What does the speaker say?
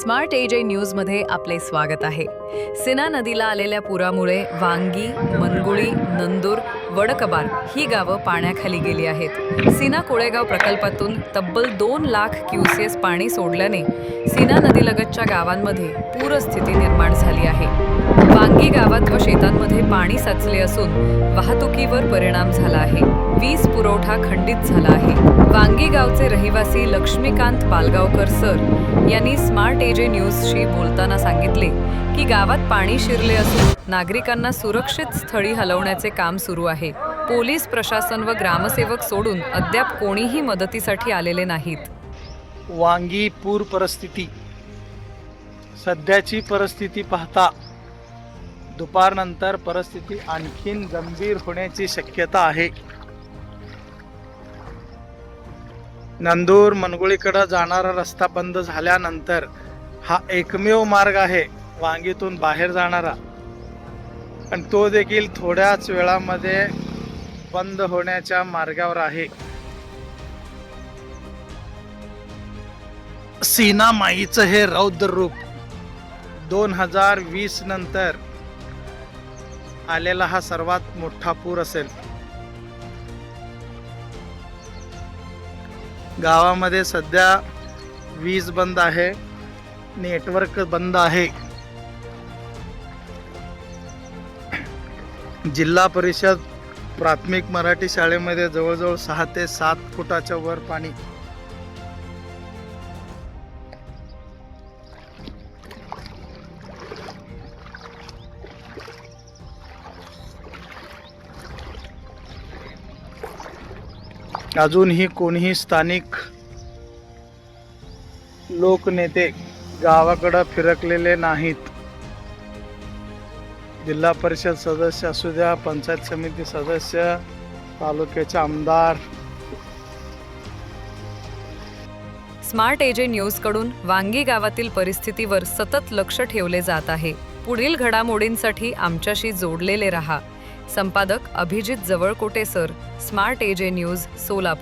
Smart AJ न्यूजमध्ये आपले स्वागत आहे. सिना नदीला आलेल्या पुरामुळे वांगी मनगुळी नंदूर वडकबार ही गावं पाण्याखाली गेली आहेत. सिना कोळेगाव प्रकल्पातून तब्बल दोन लाख क्युसेस पाणी सोडल्याने सीना नदीलगतच्या गावांमध्ये पूरस्थिती निर्माण झाली आहे. गावात व शेतांमध्ये पाणी साचले असून वाहतुकीवर परिणाम झाला आहे. वीज पुरवठा खंडित झाला आहे. वांगी गावचे रहिवासी लक्ष्मीकांत पालगावकर सर यांनी स्मार्ट एजे न्यूजशी बोलताना सांगितले की गावात पाणी शिरले असून नागरिकांना सुरक्षित स्थळी हलवण्याचे काम सुरू आहे. पोलीस प्रशासन व ग्रामसेवक सोडून अद्याप कोणीही मदतीसाठी आलेले नाहीत. वांगी पूर परिस्थिती. सध्याची परिस्थिती पाहता दुपारनंतर परिस्थिती आणखीन गंभीर होण्याची शक्यता आहे. नंदूर मनगुळीकडे जाणारा रस्ता बंद झाल्यानंतर हा एकमेव मार्ग आहे वांगीतून बाहेर जाणारा. पण तो देखील थोड्याच वेळामध्ये बंद होण्याच्या मार्गावर आहे. सीना माईचं हे रौद्र रूप दोन हजार वीस नंतर आलेला हा सर्वात मोठा पूर असेल. गावामध्ये सध्या वीज बंद आहे नेटवर्क बंद आहे. जिल्हा परिषद प्राथमिक मराठी शाळेमध्ये जवळजवळ सहा ते सात फुटाच्या वर पाणी अजूनही कोणीही स्थानिक लोकनेते गावाकडं फिरकलेले नाहीत. जिल्हा परिषद सदस्य असू द्या पंचायत समिती सदस्य तालुक्याचे आमदार. स्मार्ट एजे न्यूजकडून वांगी गावातील परिस्थितीवर सतत लक्ष ठेवले जात आहे. पुढील घडामोडींसाठी आमच्याशी जोडलेले रहा. संपादक Abhijit Jawalkote sir smart A J news Solapur.